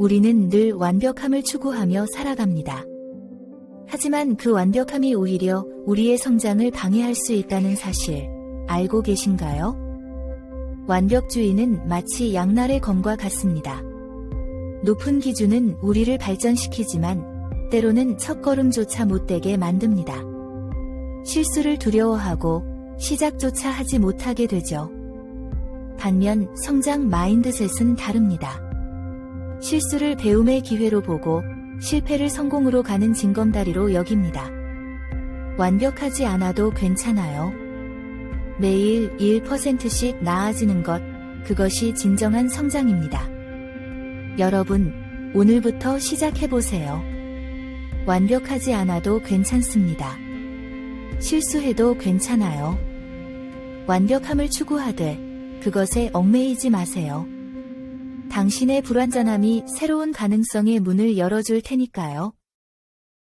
우리는 늘 완벽함을 추구하며 살아갑니다. 하지만 그 완벽함이 오히려 우리의 성장을 방해할 수 있다는 사실 알고 계신가요? 완벽주의는 마치 양날의 검과 같습니다. 높은 기준은 우리를 발전시키지만 때로는 첫걸음조차 못되게 만듭니다. 실수를 두려워하고 시작조차 하지 못하게 되죠. 반면 성장 마인드셋은 다릅니다. 실수를 배움의 기회로 보고 실패를 성공으로 가는 징검다리로 여깁니다. 완벽하지 않아도 괜찮아요. 매일 1%씩 나아지는 것, 그것이 진정한 성장입니다. 여러분, 오늘부터 시작해보세요. 완벽하지 않아도 괜찮습니다. 실수해도 괜찮아요. 완벽함을 추구하되 그것에 얽매이지 마세요. 당신의 불완전함이 새로운 가능성의 문을 열어줄 테니까요.